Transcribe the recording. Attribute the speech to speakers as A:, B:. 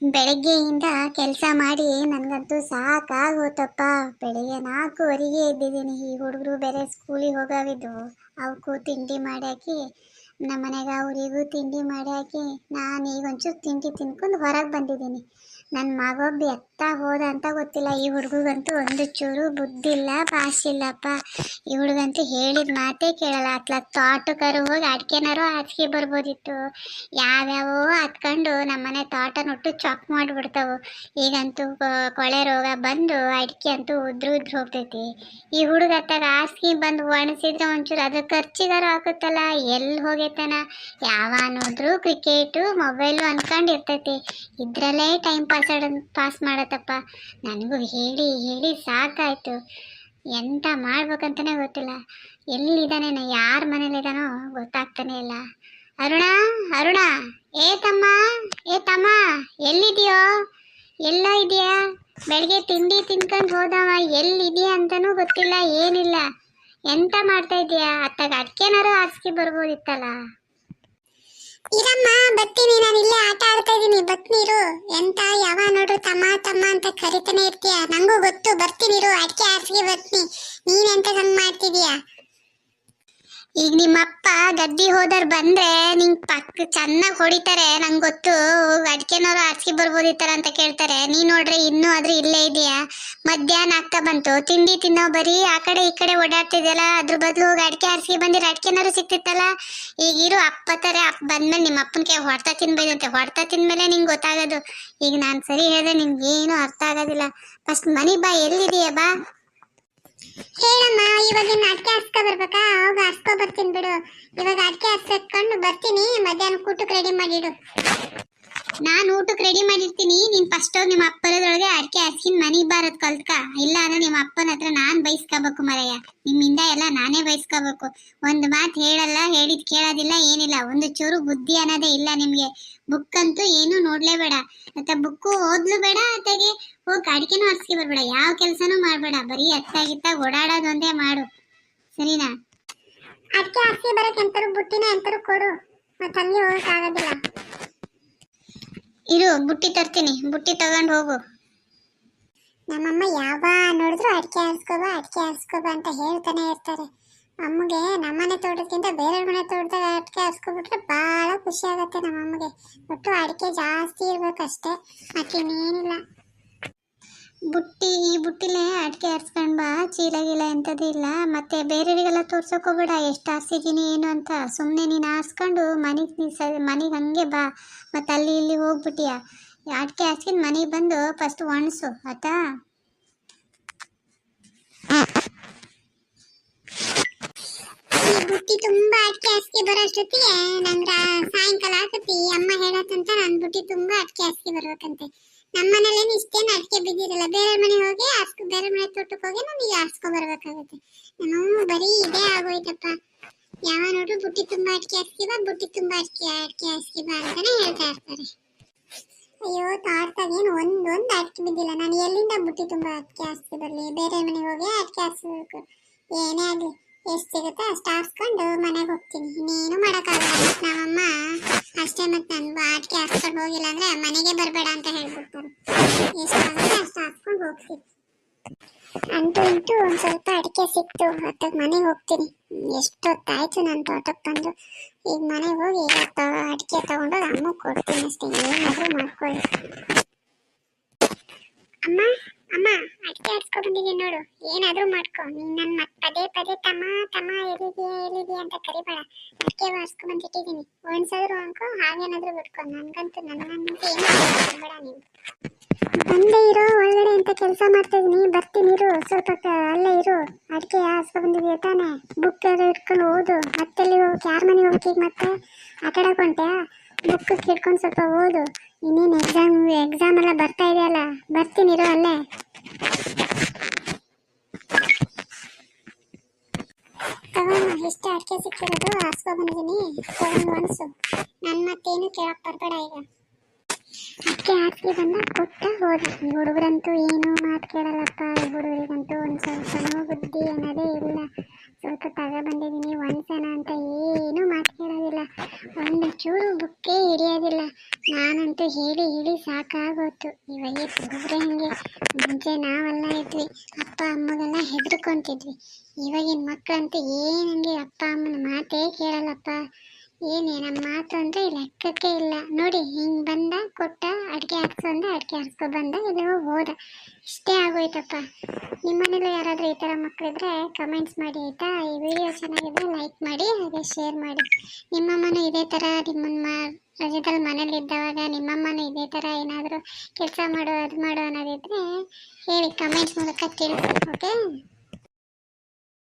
A: ಬೆಳಗ್ಗೆಯಿಂದ ಕೆಲಸ ಮಾಡಿ ನನಗಂತೂ ಸಾಕಾಗೋತಪ್ಪ. ಬೆಳಿಗ್ಗೆ ನಾಲ್ಕುವರೆಗೆ ಎದ್ದಿದ್ದೀನಿ. ಈ ಹುಡುಗರು ಬೇರೆ ಸ್ಕೂಲಿಗೆ ಹೋಗಾವಿದ್ದು ಅವಕ್ಕೂ ತಿಂಡಿ ಮಾಡಿ ಹಾಕಿ ನಮ್ಮ ಮನೆಗೆ ಅವರಿಗೂ ತಿಂಡಿ ಮಾಡಿ ಹಾಕಿ ನಾನು ಈಗ ಒಂಚೂರು ತಿಂಡಿ ತಿನ್ಕೊಂಡು ಹೊರಗೆ ಬಂದಿದ್ದೀನಿ. ನನ್ನ ಮಗೊಬ್ಬ ಎತ್ತ ಹೋದ ಅಂತ ಗೊತ್ತಿಲ್ಲ. ಈ ಹುಡುಗಂತೂ ಒಂದು ಚೂರು ಬುದ್ಧಿ ಇಲ್ಲ ಭಾಷಿಲ್ಲಪ್ಪ ಈ ಹುಡುಗಂತೂ ಹೇಳಿದ ಮಾತೇ ಕೇಳಲ್ಲ. ಅತ್ಲ ತೋಟಕ್ಕಾರು ಹೋಗಿ ಅಡ್ಕೆನಾರು ಹಾಸಿಗೆ ಬರ್ಬೋದಿತ್ತು. ಯಾವ್ಯಾವೋ ಹತ್ಕೊಂಡು ನಮ್ಮನೆ ತೋಟನೊಟ್ಟು ಚೊಕ್ ಮಾಡಿಬಿಡ್ತಾವು. ಈಗಂತೂ ಕೊಳೆ ರೋಗ ಬಂದು ಅಡಿಕೆ ಅಂತೂ ಉದ್ರು ಉದ್ರು ಹೋಗ್ತೈತಿ. ಈ ಹುಡುಗ ಅತ್ತಾಗ ಹಾಸಿಗೆ ಬಂದು ಒಣಸಿದ್ರೆ ಒಂಚೂರು ಅದ್ರ ಖರ್ಚಿಗಾರು ಹಾಕುತ್ತಲ್ಲ. ಎಲ್ಲಿ ಹೋಗೈತನ? ಯಾವ ನೋಡಿದ್ರು ಕ್ರಿಕೆಟು ಮೊಬೈಲು ಅನ್ಕೊಂಡಿರ್ತೈತಿ. ಇದರಲ್ಲೇ ಟೈಮ್ ಪಾಸ್ ಪಾಸ್ ಮಾಡತ್ತಪ್ಪ ನನಗೂ ಹೇಳಿ ಹೇಳಿ ಸಾಕಾಯ್ತು. ಎಂತ ಮಾಡ್ಬೇಕಂತಾನೆ ಗೊತ್ತಿಲ್ಲ. ಎಲ್ಲಿದ್ದಾನೆ ನಾ ಯಾರ ಮನೇಲಿದ್ದಾನೋ ಗೊತ್ತಾಗ್ತಾನೆ ಇಲ್ಲ. ಅರುಣ ಅರುಣ, ಏ ತಮ್ಮ ಏ ತಮ್ಮ ಎಲ್ಲಿದೆಯೋ ಎಲ್ಲ ಇದೆಯಾ? ಬೆಳಿಗ್ಗೆ ತಿಂಡಿ ತಿನ್ಕೊಂಡು ಹೋದವ, ಎಲ್ಲಿದೆಯಾ ಅಂತನೂ ಗೊತ್ತಿಲ್ಲ, ಏನಿಲ್ಲ. ಎಂತ ಮಾಡ್ತಾ ಇದೀಯಾ? ಅತ್ತಾಗ ಅಡ್ಕೆನಾರು ಹಾಸಿಗೆ ಬರ್ಬೋದಿತ್ತಲ್ಲ. ಇರಮ್ಮ, ಬರ್ತೀನಿ ನಾನು ಇಲ್ಲೇ ಆಟ ಆಡ್ತಾ ಇದೀನಿ ಬತ್ನೀರು ಎಂತ ಯಾವ ನೋಡ್ರು ತಮ್ಮ ತಮ್ಮ ಅಂತ ಕರಿತಾನೆ ಇರ್ತೀಯ? ನಂಗೂ ಗೊತ್ತು. ಬರ್ತೀನಿರು ಅಡಿಕೆ ಹಾಸಿಗೆ ಬರ್ತೀನಿ. ನೀನೆಂತ ಹಂಗ್ ಮಾಡ್ತಿದೀಯಾ ಈಗ ನಿಮ್ಮಪ್ಪ ಗದ್ದಿ ಹೋದರ್ ಬಂದ್ರೆ ನಿಂಗ್ ಪಕ್ಕ ಚೆನ್ನಾಗಿ ಹೊಡಿತಾರೆ, ನಂಗೆ ಗೊತ್ತು. ಅಡ್ಕೆನವ್ರು ಈ ಬರ್ಬೋದಿತ್ತಾರ ಅಂತ ಕೇಳ್ತಾರೆ. ನೀ ನೋಡ್ರೆ, ಇನ್ನೂ ಆದ್ರೆ ಇಲ್ಲೇ ಇದೆಯಾ? ಮಧ್ಯಾಹ್ನ ಆಗ್ತಾ ಬಂತು. ತಿಂಡಿ ತಿನ್ನೋ ಬರೀ ಆ ಕಡೆ ಈ ಕಡೆ ಓಡಾಡ್ತಿದ್ಯಲ್ಲ, ಅದ್ರ ಬದಲು ಹೋಗಿ ಅಡಿಕೆ ಹಾಸಿಗೆ ಬಂದಿರ ಅಡ್ಕೆನಾರು ಸಿಕ್ತಿತ್ತಲ್ಲ? ಈಗ ಇರು, ಅಪ್ಪ ತರ ಅಪ್ಪ ಬಂದ್ಮೇಲೆ ನಿಮ್ಮ ಅಪ್ಪನ ಕೈ ಹೊಡ್ತಾ ತಿನ್ಬೇಕಂತೆ ಹೊಡ್ತಾ ತಿಂದ್ಮೇಲೆ ನಿಂಗೆ ಗೊತ್ತಾಗೋದು. ಈಗ ನಾನು ಸರಿ ಹೇಳಿದ್ರೆ ನಿಮ್ಗೆ ಏನು ಅರ್ಥ ಆಗೋದಿಲ್ಲ. ಫಸ್ಟ್ ಮನಿ ಬಾ, ಎಲ್ಲಿದೆಯಾ ಬಾ? ಹೇಳಮ್ಮ, ಇವಾಗ ಅಡಿಕೆ ಹಾಸ್ಕೊ ಬರ್ಬೇಕಾ? ಅವಾಗ ಹಾಸ್ಕೊ ಬರ್ತೀನಿ ಬಿಡು. ಇವಾಗ ಅಡಿಕೆ ಹಾಸ್ಕೊಂಡು ಬರ್ತೀನಿ, ಮಧ್ಯಾಹ್ನ ಊಟಕ್ಕೆ ರೆಡಿ ಮಾಡಿಡು. ನಾನು ಊಟಕ್ಕೆ ರೆಡಿ ಮಾಡಿರ್ತೀನಿ. ನೀನ್ ಫಸ್ಟ್ ಹೋಗಿ ನಿಮ್ಮ ಅಪ್ಪರದೊಳಗೆ ಅಡಿಕೆ ಹಾಸ್ಕಿನ್ ಮನೆಗೆ ಬಾರದ್ ಕಲ್ತ್ಕ. ಇಲ್ಲ ಅಂದ್ರೆ ನಿಮ್ಮ ಅಪ್ಪನ ಬೈಸ್ಕೋಬೇಕು ಮರಯ್ಯ. ನಿಮ್ಮಿಂದ ಎಲ್ಲ ನಾನೇ ಬಯಸ್ಕೋಬೇಕು. ಒಂದು ಮಾತು ಹೇಳಲ್ಲ ಹೇಳಿದ್ ಕೇಳೋದಿಲ್ಲ ಏನಿಲ್ಲ. ಒಂದು ಚೂರು ಬುದ್ಧಿ ಅನ್ನೋದೇ ಇಲ್ಲ ನಿಮ್ಗೆ. ಬುಕ್ ಅಂತೂ ಏನು ನೋಡ್ಲೇಬೇಡ ಮತ್ತೆ ಬುಕ್ಕು ಓದ್ಲು ಬೇಡ ಅತ್ತಾಗೆ ಹೋಗಿ ಅಡಿಕೆನೂ ಹಾಸ್ಕಿ ಬರ್ಬೇಡ. ಯಾವ ಕೆಲಸನೂ ಮಾಡ್ಬೇಡ. ಬರೀ ಅತ್ತಾಗಿತ್ತ ಓಡಾಡೋದು ಒಂದೇ ಮಾಡು. ಸರಿನಾ? ಅಡಿಕೆ ಹಾಸ್ಕಿ ಬರಕ್ಕೆ ಎಂತರು ಬುಟ್ಟಿನ ಎಂತರು ಕೊಡು. ಮತ್ತೆ ಹಂಗೆ ಹೋಗಕ್ಕಾಗೋದಿಲ್ಲ ಇರು ಬುಟ್ಟಿ ತರ್ತೀನಿ. ಬುಟ್ಟಿ ತಗೊಂಡು ಹೋಗು. ನಮ್ಮಮ್ಮ ಯಾವ ನೋಡಿದ್ರು ಅಡಿಕೆ ಹಾರಿಸ್ಕೋಬ ಅಡಿಕೆ ಹಾರಿಸ್ಕೋಬ ಅಂತ ಹೇಳ್ತಾನೆ ಇರ್ತಾರೆ. ಅಮ್ಮಗೆ ನಮ್ಮನೆ ತೋಟಕ್ಕಿಂತ ಬೇರೆ ಮನೆ ತೋಟದಾಗ ಅಡಿಕೆ ಹಾರಿಸ್ಕೊಬಿಟ್ರೆ ಭಾಳ ಖುಷಿ ಆಗುತ್ತೆ ನಮ್ಮಮ್ಮಗೆ. ಒಟ್ಟು ಅಡಿಕೆ ಜಾಸ್ತಿ ಇರ್ಬೇಕಷ್ಟೇ ಇನ್ನೇನಿಲ್ಲ ಬುಟ್ಟಿ, ಈ ಬುಟ್ಟಿಲೇ ಅಡಿಕೆ ಹರ್ಸ್ಕೊಂಡ್ ಬಾ, ಚೀಲ ಗೀಲ ಎಂಥದ್ದು ಇಲ್ಲ. ಮತ್ತೆ ಬೇರೆಯವರಿಗೆಲ್ಲ ತೋರ್ಸೋಕೋಬೇಡ ಎಷ್ಟು ಹಾಸಿದ್ದೀನಿ ಏನು ಅಂತ. ಸುಮ್ಮನೆ ನೀನು ಹಾಸ್ಕೊಂಡು ಮನೆಗೆ ನೀನು ಸ ಮನೆಗೆ ಹಂಗೆ ಬಾ. ಮತ್ತೆ ಅಲ್ಲಿ ಇಲ್ಲಿ ಹೋಗ್ಬಿಟ್ಟಿಯ? ಅಡಿಕೆ ಹಾಸ್ಕಿನ ಮನೆಗೆ ಬಂದು ಫಸ್ಟ್ ಒಣಸು, ಆಯ್ತಾ? ಈ ಬುಟ್ಟಿ ತುಂಬಾ ಅಡಿಕೆ ಹಾಸಿಗೆ ಬರೋಷ್ಟೊತ್ತಿಗೆ ನಂಗೆ ಸಾಯಂಕಾಲ ಆಗತ್ತಿ ಅಮ್ಮ ಹೇಳತ್ತಂತ ನನ್ ಬುಟ್ಟಿ ತುಂಬಾ ಅಕ್ಕಿ ಹಾಸಿಗೆ ಬರ್ಬೇಕಂತೆ. ನಮ್ಮ ಮನೇಲೇನು ಇಷ್ಟೇನು ಅಡಿಕೆ ಬಿದ್ದಿರಲ್ಲ, ಬೇರೆ ಮನೆ ಹೋಗಿ ಹಾಸ್ಕೊ ಬೇರೆ ಮನೆ ತೋಟಕ್ಕೆ ಹೋಗಿ ನಾನು ಈಗ ಹಾಸ್ಕೊ ಬರ್ಬೇಕಾಗತ್ತೆ. ನಾನು ಬರೀ ಇದೇ ಆಗೋಯ್ತಪ್ಪ. ಯಾವ ನೋಡ್ರು ಬುಟ್ಟಿ ತುಂಬಾ ಅಟ್ಕೆ ಹಾಸಿಗೆ ಬಾ, ಬುಟ್ಟಿ ತುಂಬಾ ಅಟ್ಕೆ ಹಾಸಿಗೆ ಬಾ ಅಂತಾನೆ ಹೇಳ್ತಾ ಇರ್ತಾರೆ. ಅಯ್ಯೋ ತಾಡ್ತಾಗ ಏನು ಒಂದೊಂದು ಅಡಿಕೆ ಬಿದ್ದಿಲ್ಲ. ನಾನು ಎಲ್ಲಿಂದ ಬುಟ್ಟಿ ತುಂಬಾ ಅಡಿಕೆ ಹಾಸ್ತಿ ಬರಲಿ? ಬೇರೆ ಮನೆಗೆ ಹೋಗಿ ಅಡಿಕೆ ಹಾಸ್ಬೇಕು. ಏನೇ ಆಗಲಿ, ಎಷ್ಟು ಸಿಗುತ್ತೆ ಅಷ್ಟು ಹಾಸ್ಕೊಂಡು ಮನೆಗೆ ಹೋಗ್ತೀನಿ. ಇನ್ನೇನು ಮಾಡೋಕ್ಕಾಗಲ್ಲ. ನಮ್ಮಮ್ಮ ಅಷ್ಟೇ ಮತ್ತು ನಾನು ಅಡಿಕೆ ಹಾಸ್ಕೊಂಡು ಹೋಗಿಲ್ಲ ಅಂದ್ರೆ ಮನೆಗೆ ಬರಬೇಡ ಅಂತ ಹೇಳ್ಬಿಡ್ತಾರೆ. ಎಷ್ಟು ಆಗುತ್ತೆ ಅಷ್ಟು ಹಾಸ್ಕೊಂಡು ಹೋಗ್ತೀನಿ. ಅಂತೂ ಇಂತೂ ಒಂದು ಸ್ವಲ್ಪ ಅಡಿಕೆ ಸಿಕ್ತು. ಹತ್ತಕ್ಕೆ ಮನೆಗೆ ಹೋಗ್ತೀನಿ. ಎಷ್ಟೊತ್ತಾಯ್ತು ನಾನು ತೋಟಕ್ಕೆ ಬಂದು. ಈಗ ಮನೆಗೆ ಹೋಗಿ ಅಡಿಕೆ ತಗೊಂಡೋಗಿ ಅಮ್ಮ ಕೊಡ್ತೀನಿ ಅಷ್ಟೇ. ಏನಾದರೂ ಮಾಡ್ಕೊಳ್ಳಿ. ಅಮ್ಮ ಅಮ್ಮ ಅಡಿಕೆ ಹಚ್ಕೊಂಡ್ ಬಂದಿದ್ದೀನಿ ನೋಡು. ಏನಾದ್ರೂ ಮಾಡ್ಕೊ. ನೀನು ನನ್ನ ಮತ್ತೆ ಪದೇ ಪದೇ ತಮ್ಮ ತಮ್ಮ, ಎಲ್ಲಿದೆಯಾ ಎಲ್ಲಿದೆಯಾ ಅಂತ ಕರಿಬೇಡ. ಅಡಿಕೆ ಹಚ್ಕೊಂಡ್ ಬಂದಿಟ್ಟಿದ್ದೀನಿ ಒಣ್ಸಾದ್ರು ಅನ್ಕೋ, ಹಾಗೇನಾದ್ರೂ ಬಿಟ್ಕೊ. ನನಗಂತೂ ನನ್ನಂತೂ ಏನು ಬೇಡ ನೀನು. ಬಂದೇ ಇರೋ, ಒಳಗಡೆ ಅಂತ ಕೆಲಸ ಮಾಡ್ತಾ ಇದೀನಿ ಬರ್ತೀನಿ ಇರು, ಸ್ವಲ್ಪ ಅಲ್ಲೇ ಇರು. ಅಡಿಕೆ ಹಾಸ್ಕೊಂಡ್ ಬಂದಿದೀಯ ತಾನೆ? ಬುಕ್ ಇಟ್ಕೊಂಡು ಓದು. ಮತ್ತೆಲ್ಲಿ ಹೋಗಿ, ಯಾರ ಮನೆಗೆ ಹೋಗಿ ಈಗ ಮತ್ತೆ? ಆಟ ಆಡಕೊಂಡೆ ಬುಕ್ ಇಟ್ಕೊಂಡು ಸ್ವಲ್ಪ ಓದು. ಇನ್ನೇನು ಎಕ್ಸಾಮ್ ಎಕ್ಸಾಮ್ ಎಲ್ಲ ಬರ್ತಾ ಇದೆಯಲ್ಲ? ಬರ್ತೀನಿ ಇರು ಅಲ್ಲೇ. ತಗೊಂಡು ಎಷ್ಟು ಅಡಿಕೆ ಸಿಕ್ಕಿರೋದು, ಹಾಸ್ಕೊ ಬಂದಿದ್ದೀನಿ ತಗೊಂಡು ನನ್ನ ಮತ್ತೇನು ಕೇಳಕ್ ಬರಬೇಡ ಈಗ. ಅಡಿಕೆ ಹಾಸಿಗೆ ಬಂದ ಕೊಟ್ಟ ಹೋದ? ಈ ಹುಡುಗರಂತೂ ಏನು ಮಾತು ಕೇಳಲ್ಲಪ್ಪ. ಈ ಹುಡುಗರಿಗಂತೂ ಒಂದು ಸ್ವಲ್ಪನೂ ಬುದ್ಧಿ ಅನ್ನೋದೇ ಇಲ್ಲ. ಸ್ವಲ್ಪ ತಗೊಬಂದಿದ್ದೀನಿ ಒಂದ್ಸಲ ಅಂತ ಏನು ಮಾತು ಕೇಳೋದಿಲ್ಲ. ಒಂದು ಚೂರು ಬುಕ್ಕೇ ಹಿಡಿಯೋದಿಲ್ಲ. ನಾನಂತೂ ಹೇಳಿ ಹೇಳಿ ಸಾಕಾಗೋತು ಇವಾಗ ಹುಡುಗ್ರೆ ಹಿಂಗೆ? ಮುಂಚೆ ನಾವೆಲ್ಲ ಇದ್ವಿ. ಅಪ್ಪ ಅಮ್ಮಗೆಲ್ಲ ಹೆದರ್ಕೊಂತಿದ್ವಿ. ಇವಾಗಿನ ಮಕ್ಕಳಂತೂ ಏನಂಗೆ ಅಪ್ಪ ಅಮ್ಮನ ಮಾತೇ ಕೇಳಲ್ಲಪ್ಪ. ಏನೇ ನಮ್ಮ ಮಾತು ಅಂದ್ರೆ ಲೆಕ್ಕಕ್ಕೆ ಇಲ್ಲ. ನೋಡಿ, ಹಿಂಗ್ ಬಂದ, ಕೊಟ್ಟ, ಅಡ್ಗೆ ಹಾಕ್ಸೋ ಅಂದ, ಅಡ್ಗೆ ಹಾಕ್ಸ್ಕೊ ಬಂದ ಎಲ್ಲೋ ಹೋದ. ಇಷ್ಟೇ ಆಗೋಯ್ತಪ್ಪ. ನಿಮ್ಮನೇಲಿ ಯಾರಾದ್ರೂ ಈ ತರ ಮಕ್ಕಳಿದ್ರೆ ಕಮೆಂಟ್ಸ್ ಮಾಡಿ, ಆಯ್ತಾ? ಈ ವಿಡಿಯೋ ಚೆನ್ನಾಗಿದ್ರೆ ಲೈಕ್ ಮಾಡಿ, ಹಾಗೆ ಶೇರ್ ಮಾಡಿ. ನಿಮ್ಮಮ್ಮನ ಇದೇ ಥರ ನಿಮ್ಮ ರಜದಲ್ಲಿ ಮನೇಲಿ ಇದ್ದವಾಗ ನಿಮ್ಮಮ್ಮನ ಇದೇ ತರ ಏನಾದರೂ ಕೆಲಸ ಮಾಡು, ಅದು ಮಾಡು ಅನ್ನೋದಿದ್ರೆ ಹೇಳಿ ಕಮೆಂಟ್ಸ್ ಮೂಲಕ ತಿಳಿಸಿ ಓಕೆ